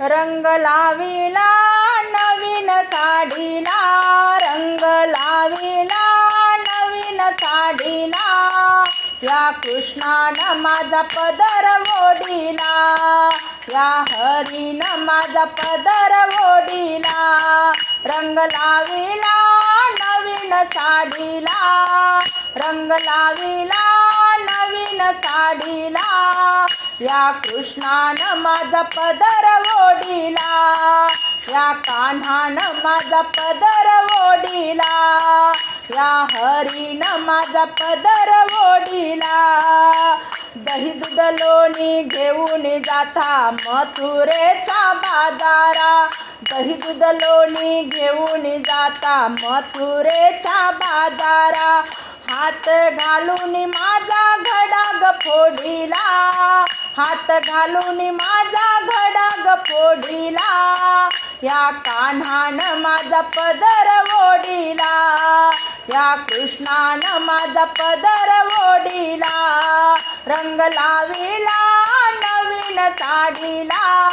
रंग लाविला नवीन साडीला. रंग लाविला नवीन साडीला. या कृष्णानं माझा पदर ओढिला. या हरीनं माझा पदर ओढिला. रंग लाविला नवीन साडीला. रंग लाविला नवीन साडीला. या कृष्णानं माझा पदर ओढिला या कान्हानं माझा पदर ओढिला या हरीनं माझा पदर ओढिला. दही दूध लोणी घेऊन जाता मथुरेच्या बाजारा. दही दूध लोणी घेऊन जाता मथुरेच्या बाजारा. हात घालून माझा घडाग फोडिला. हात घालून माझा घडा फोडिला. या कान्हान माझा पदर ओढिला. या कृष्णानं माझा पदर ओढिला. रंग लाविला नवीन साडीला.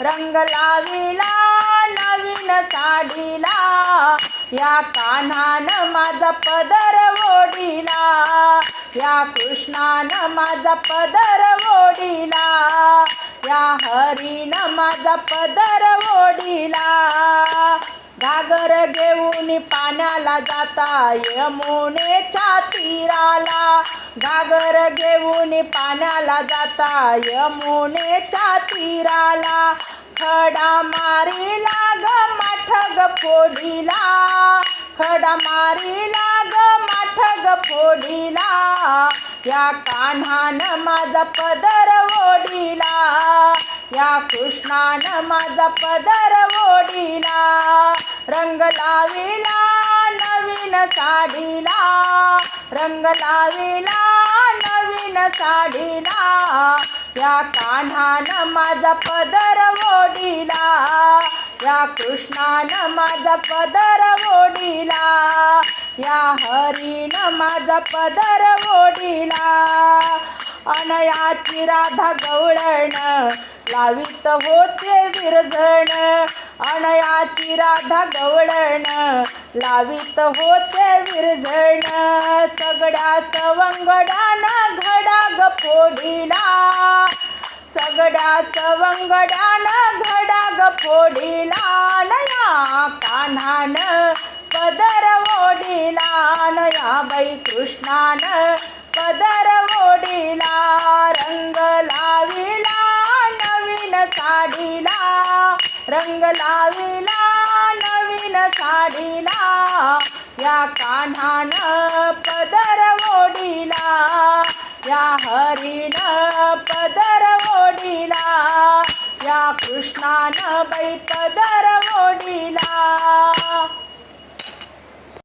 रंग लाविला नवीन साडीला. या कान्हान माझा पदर ओढिला. या कृष्णान माझा पदर ओढिला. या हरीनं माझा पदर ओढिला. घागर घेऊन पाण्याला जाता यमुनेच्या तीराला घागर घेऊन पाण्याला जाता यमुनेच्या तीराला खडा मारीला ग माठग फोडिला. खडा मारीला ग माठग फोडिला. या कान्हानं माझा पदर ओढिला. या कृष्णानं माझा पदर ओढिला. रंग लाविला नवीन साडीला. रंग लाविला नवीन साडीला. या कान्हानं माझा पदर ओढिला. या कृष्णानं माझा पदर ओढिला. या हरीनं माझा पदर ओढिला. अनयाची राधा गवळण. लावित होते विरजण. अनयाची राधा गवळण. लावित होते विरजण. सगळ्या सवंगडानं घडाग फोडिला. सगळ्या सवंगडानं घडाग फोडिला. नया कान्हान पदर ओढिला. नया बाई कृष्णान पदर ओढिला. रंग लाविला नवीन साडीला या कान्हानं पदर ओढिला या हरीनं पदर ओढिला या कृष्णानं बै पदर ओढिला.